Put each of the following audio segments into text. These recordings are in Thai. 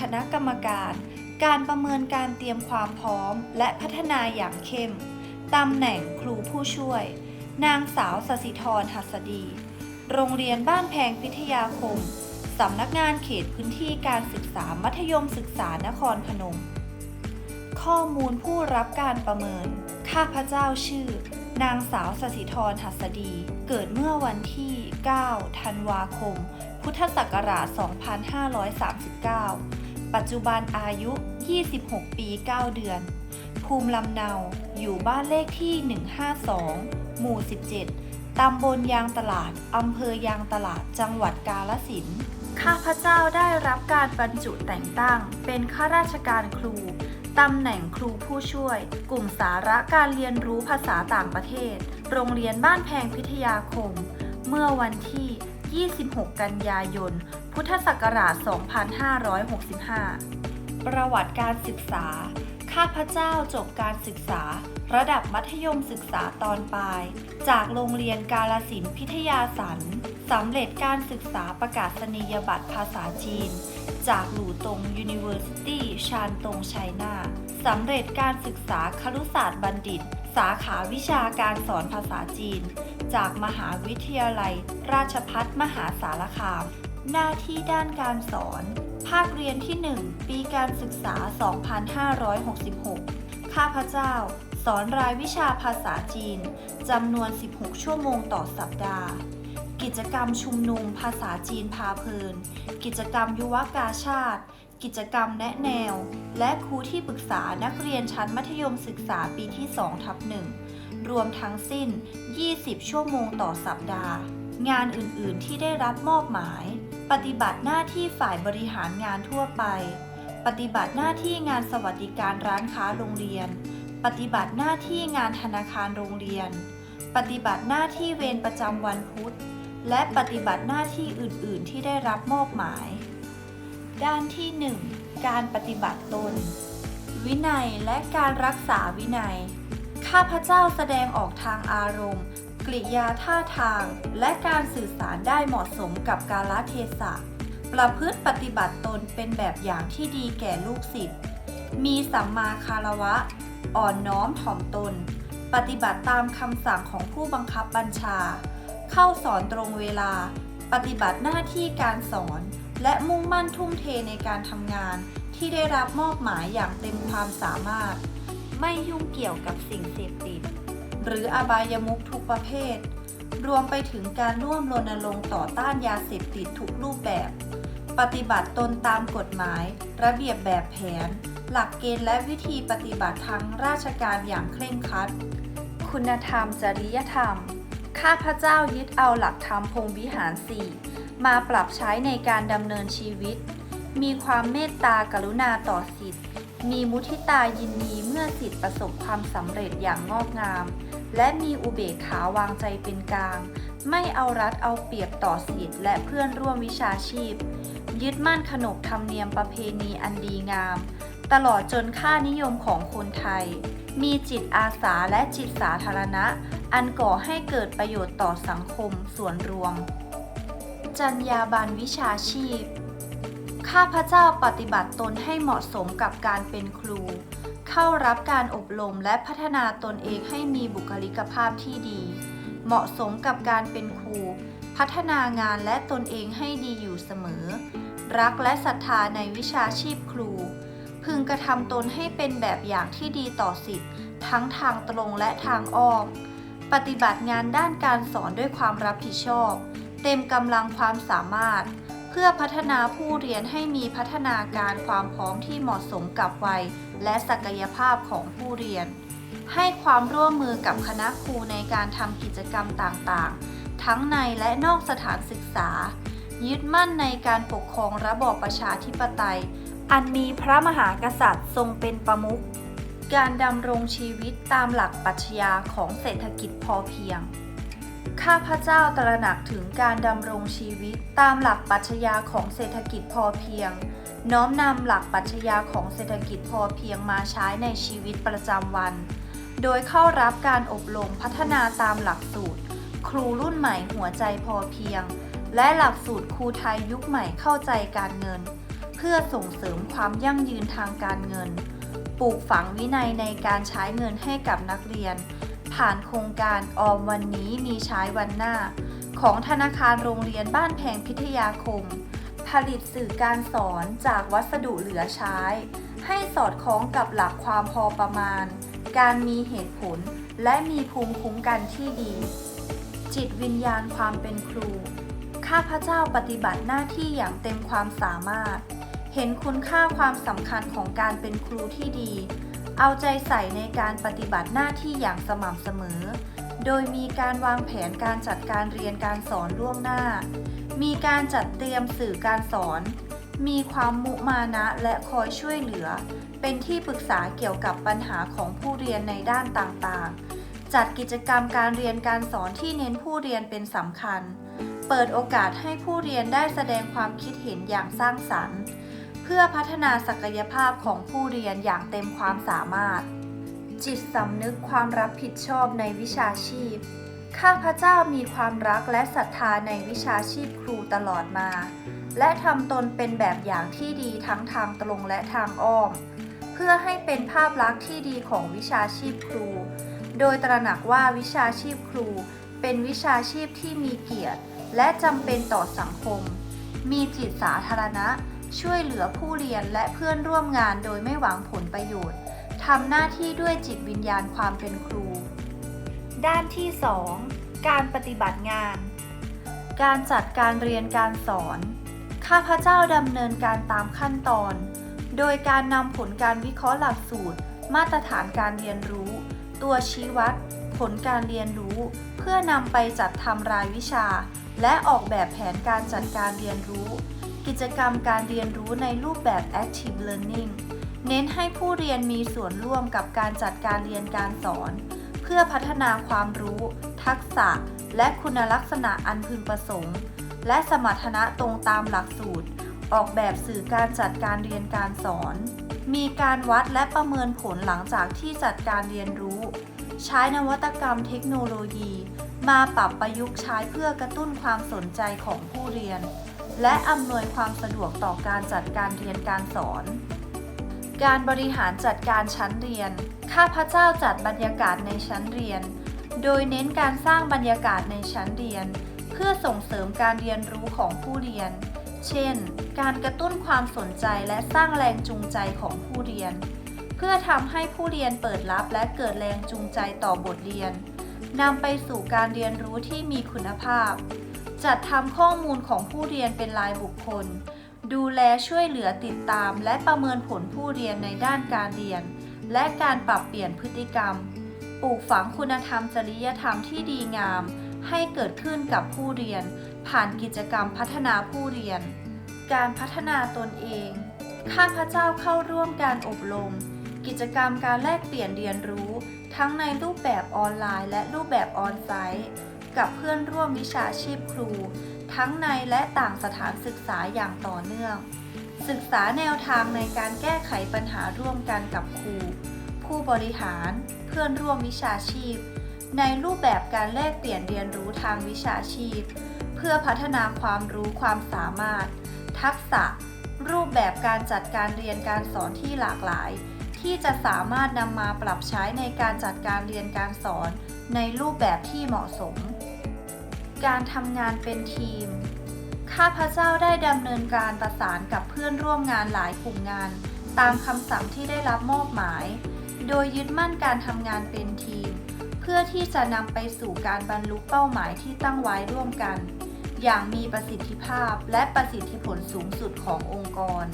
คณะการประเมินการเตรียมความพร้อม และพัฒนาอย่างเข้มตำแหน่งครูผู้ช่วย นางสาวสสิธรหัสดี โรงเรียนบ้านแพงพิทยาคม สำนักงานเขตพื้นที่การศึกษามัธยมศึกษานครพนม ข้อมูลผู้รับการประเมิน ข้าพเจ้าชื่อ นางสาวสสิธรหัสดี เกิดเมื่อวันที่ 9 ธันวาคม พุทธศักราช 2539 ปัจจุบันอายุ 26 ปี 9 เดือน ภูมิลำเนาอยู่บ้านเลขที่ 152 หมู่ 17 ตำบลยางตลาด อำเภอยางตลาด จังหวัดกาลสินธุ์ข้าพเจ้าได้รับการบรรจุแต่งตั้ง เป็นข้าราชการครู ตำแหน่งครูผู้ช่วย กลุ่มสาระการเรียนรู้ภาษาต่างประเทศ โรงเรียนบ้านแพงพิทยาคม เมื่อวันที่ 26 กันยายน พุทธศักราช 2565 ประวัติการศึกษา ข้าพเจ้าจบการศึกษา ระดับมัธยมศึกษาตอนปลาย จากโรงเรียนกาลสินพิทยาสันสำเร็จการศึกษาประกาศนียบัตรภาษาจีน จากหลู่ตง University ชานตงไชน่า สำเร็จการศึกษาครุศาสตร์บัณฑิต สาขาวิชาการสอนภาษาจีน จากมหาวิทยาลัย ราชพัฒมหาสารคาม หน้าที่ด้านการสอน ภาคเรียนที่ 1 ปีการศึกษา 2566 ข้าพเจ้า สอนรายวิชาภาษาจีนจำนวน 16 ชั่วโมงต่อสัปดาห์กิจกรรมชุมนุมภาษาจีนพาเพลิน กิจกรรมยุวกาชาติ กิจกรรมแนะแนว และครูที่ปรึกษานักเรียนชั้นมัธยมศึกษาปีที่2ทับหนึ่งรวมทั้งสิ้น 20 ชั่วโมงต่อสัปดาห์ งานอื่นๆที่ได้รับมอบหมาย ปฏิบัติหน้าที่ฝ่ายบริหารงานทั่วไป ปฏิบัติหน้าที่งานสวัสดิการร้านค้าโรงเรียน ปฏิบัติหน้าที่งานธนาคารโรงเรียน ปฏิบัติหน้าที่เวรประจำวันพุธ และปฏิบัติหน้าที่อื่น ๆ ที่ได้รับมอบหมาย ด้านที่ 1 การปฏิบัติตน วินัยและการรักษาวินัย ข้าพเจ้าแสดงออกทางอารมณ์ กริยาท่าทาง และการสื่อสารได้เหมาะสมกับกาลเทศะ ประพฤติปฏิบัติตนเป็นแบบอย่างที่ดีแก่ลูกศิษย์ มีสัมมาคารวะ อ่อนน้อมถ่อมตน ปฏิบัติตามคำสั่งของผู้บังคับบัญชา เข้าสอนตรงเวลา ปฏิบัติหน้าที่การสอน และมุ่งมั่นทุ่มเทในการทำงานที่ได้รับมอบหมายอย่างเต็มความสามารถ ไม่ยุ่งเกี่ยวกับสิ่งเสพติด หรืออบายมุขทุกประเภท รวมไปถึงการร่วมรณรงค์ต่อต้านยาเสพติดทุกรูปแบบ ปฏิบัติตนตามกฎหมาย ระเบียบแบบแผน หลักเกณฑ์และวิธีปฏิบัติทางราชการอย่างเคร่งครัด คุณธรรมจริยธรรม ข้าพเจ้ายึดเอาหลักธรรมพรหมวิหารสี่ มาปรับใช้ในการดำเนินชีวิต มีความเมตตากรุณาต่อสิทธิ์ มีมุทิตายินดีเมื่อสิทธิ์ประสบความสำเร็จอย่างงอกงาม และมีอุเบกขาวางใจเป็นกลาง ไม่เอารัดเอาเปรียบต่อสิทธิ์และเพื่อนร่วมวิชาชีพ ยึดมั่นขนบธรรมเนียมประเพณีอันดีงาม ตลอดจนค่านิยมของคนไทย มีจิตอาสาและจิตสาธารณะ อันก่อให้เกิดประโยชน์ต่อสังคมส่วนรวม จรรยาบรรณวิชาชีพ ข้าพเจ้าปฏิบัติตนให้เหมาะสมกับการเป็นครู เข้ารับการอบรมและพัฒนาตนเองให้มีบุคลิกภาพที่ดี เหมาะสมกับการเป็นครู พัฒนางานและตนเองให้ดีอยู่เสมอ รักและศรัทธาในวิชาชีพครู พึงกระทำตนให้เป็นแบบอย่างที่ดีต่อสิทธิ์ทั้งทางตรงและทางอ้อมปฏิบัติงานด้านการสอนด้วยความรับผิดชอบ เต็มกำลังความสามารถ เพื่อพัฒนาผู้เรียนให้มีพัฒนาการความพร้อมที่เหมาะสมกับวัย และศักยภาพของผู้เรียน ให้ความร่วมมือกับคณะครูในการทำกิจกรรมต่างๆ ทั้งในและนอกสถานศึกษา ยึดมั่นในการปกครองระบอบประชาธิปไตย อันมีพระมหากษัตริย์ทรงเป็นประมุขการดำรงชีวิตตามหลักปรัชญาของเศรษฐกิจพอเพียง ข้าพเจ้าตระหนักถึงการดำรงชีวิตตามหลักปรัชญาของเศรษฐกิจพอเพียง น้อมนำหลักปรัชญาของเศรษฐกิจพอเพียงมาใช้ในชีวิตประจำวัน โดยเข้ารับการอบรมพัฒนาตามหลักสูตร ครูรุ่นใหม่หัวใจพอเพียง และหลักสูตรครูไทยยุคใหม่เข้าใจการเงิน เพื่อส่งเสริมความยั่งยืนทางการเงิน ปลูกฝังวินัยในการใช้เงินให้กับนักเรียน ผ่านโครงการออมวันนี้มีใช้วันหน้า ของธนาคารโรงเรียนบ้านแพงพิทยาคม ผลิตสื่อการสอนจากวัสดุเหลือใช้ ให้สอดคล้องกับหลักความพอประมาณ การมีเหตุผล และมีภูมิคุ้มกันที่ดี จิตวิญญาณความเป็นครู ข้าพเจ้าปฏิบัติหน้าที่อย่างเต็มความสามารถ เห็นคุณค่าความสำคัญของการเป็นครูที่ดี เอาใจใส่ในการปฏิบัติหน้าที่อย่างสม่ำเสมอ โดยมีการวางแผนการจัดการเรียนการสอนล่วงหน้า มีการจัดเตรียมสื่อการสอน มีความมุมานะและคอยช่วยเหลือ เป็นที่ปรึกษาเกี่ยวกับปัญหาของผู้เรียนในด้านต่างๆ จัดกิจกรรมการเรียนการสอนที่เน้นผู้เรียนเป็นสำคัญ เปิดโอกาสให้ผู้เรียนได้แสดงความคิดเห็นอย่างสร้างสรรค์ พื่อพัฒนาศักยภาพของผู้เรียนอย่างเต็มความสามารถ จิตสำนึกความรับผิดชอบในวิชาชีพ ข้าพเจ้ามีความรักและศรัทธาในวิชาชีพครูตลอดมา และทำตนเป็นแบบอย่างที่ดีทั้งทางตรงและทางอ้อม เพื่อให้เป็นภาพลักษณ์ที่ดีของวิชาชีพครู โดยตระหนักว่าวิชาชีพครูเป็นวิชาชีพที่มีเกียรติ และจำเป็นต่อสังคม มีจิตสาธารณะ ช่วยเหลือผู้เรียนและเพื่อนร่วมงานโดยไม่หวังผลประโยชน์ทำหน้าที่ด้วยจิตวิญญาณความเป็นครู ด้านที่ 2 การปฏิบัติงาน การจัดการเรียนการสอน ข้าพเจ้าดำเนินการตามขั้นตอน โดยการนำผลการวิเคราะห์หลักสูตร มาตรฐานการเรียนรู้ ตัวชี้วัด ผลการเรียนรู้ เพื่อนำไปจัดทำรายวิชา และออกแบบแผนการจัดการเรียนรู้ กิจกรรมการเรียนรู้ในรูปแบบ active learning เน้นให้ผู้เรียนมีส่วนร่วมกับการจัดการเรียนการสอน เพื่อพัฒนาความรู้ ทักษะ และคุณลักษณะอันพึงประสงค์ และสมรรถนะตรงตามหลักสูตร ออกแบบสื่อการจัดการเรียนการสอน มีการวัดและประเมินผลหลังจากที่จัดการเรียนรู้ ใช้นวัตกรรมเทคโนโลยี มาปรับประยุกต์ใช้เพื่อกระตุ้นความสนใจของผู้เรียน และอำนวยความสะดวกต่อการจัดการเรียนการสอน การบริหารจัดการชั้นเรียน ข้าพเจ้าจัดบรรยากาศในชั้นเรียน โดยเน้นการสร้างบรรยากาศในชั้นเรียน เพื่อส่งเสริมการเรียนรู้ของผู้เรียน เช่น การกระตุ้นความสนใจและสร้างแรงจูงใจของผู้เรียน เพื่อทำให้ผู้เรียนเปิดรับและเกิดแรงจูงใจต่อบทเรียนนำไปสู่การเรียนรู้ที่มีคุณภาพ จัดทำข้อมูลของผู้เรียนเป็นรายบุคคล ดูแลช่วยเหลือติดตาม และประเมินผลผู้เรียนในด้านการเรียน และการปรับเปลี่ยนพฤติกรรม ปลูกฝังคุณธรรมจริยธรรมที่ดีงาม ให้เกิดขึ้นกับผู้เรียน ผ่านกิจกรรมพัฒนาผู้เรียน การพัฒนาตนเอง ข้าพเจ้าเข้าร่วมการอบรม กิจกรรมการแลกเปลี่ยนเรียนรู้ ทั้งในรูปแบบออนไลน์ และรูปแบบออนไซต์ กับเพื่อนร่วมวิชาชีพครู ทั้งในและต่างสถานศึกษาอย่างต่อเนื่อง ศึกษาแนวทางในการแก้ไขปัญหาร่วมกันกับครู ผู้บริหาร เพื่อนร่วมวิชาชีพ ในรูปแบบการแลกเปลี่ยนเรียนรู้ทางวิชาชีพ เพื่อพัฒนาความรู้ความสามารถ ทักษะ รูปแบบการจัดการเรียนการสอนที่หลากหลายที่จะสามารถนำมาปรับใช้ในการจัดการเรียนการสอนในรูปแบบที่เหมาะสม การทำงานเป็นทีม ข้าพเจ้าได้ดำเนินการประสานกับเพื่อนร่วมงานหลายกลุ่มงาน ตามคำสั่งที่ได้รับมอบหมาย โดยยึดมั่นการทำงานเป็นทีม เพื่อที่จะนำไปสู่การบรรลุเป้าหมายที่ตั้งไว้ร่วมกัน อย่างมีประสิทธิภาพและประสิทธิผลสูงสุดขององค์กร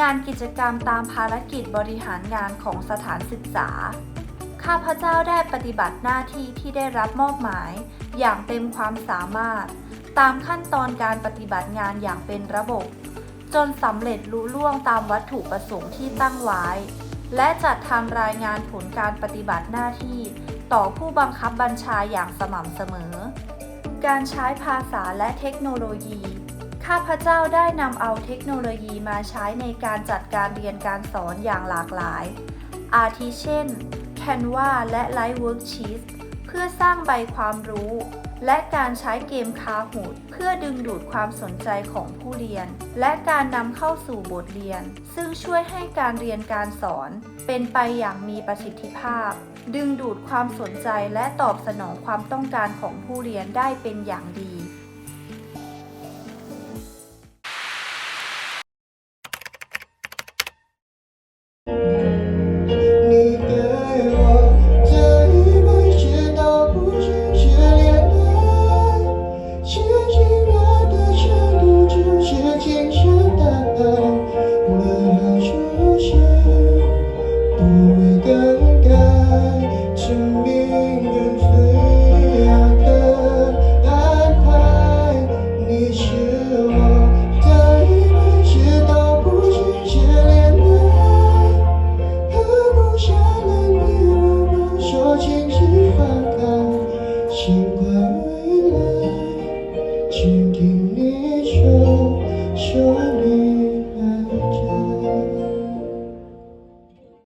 งานกิจกรรมตามภารกิจบริหารงานของสถานศึกษา ข้าพเจ้าได้ปฏิบัติหน้าที่ที่ได้รับมอบหมาย อย่างเต็มความสามารถ ตามขั้นตอนการปฏิบัติงานอย่างเป็นระบบ จนสำเร็จลุล่วงตามวัตถุประสงค์ที่ตั้งไว้ และจัดทำรายงานผลการปฏิบัติหน้าที่ ต่อผู้บังคับบัญชาอย่างสม่ำเสมอ การใช้ภาษาและเทคโนโลยีข้าพเจ้าได้นำเอาเทคโนโลยีมาใช้ในการจัดการเรียนการสอนอย่างหลากหลาย อาทิเช่น Canva และ Light Worksheet เพื่อสร้างใบความรู้ และการใช้เกมคาหูดเพื่อดึงดูดความสนใจของผู้เรียน และการนำเข้าสู่บทเรียน ซึ่งช่วยให้การเรียนการสอน เป็นไปอย่างมีประสิทธิภาพ ดึงดูดความสนใจและตอบสนองความต้องการของผู้เรียนได้เป็นอย่างดี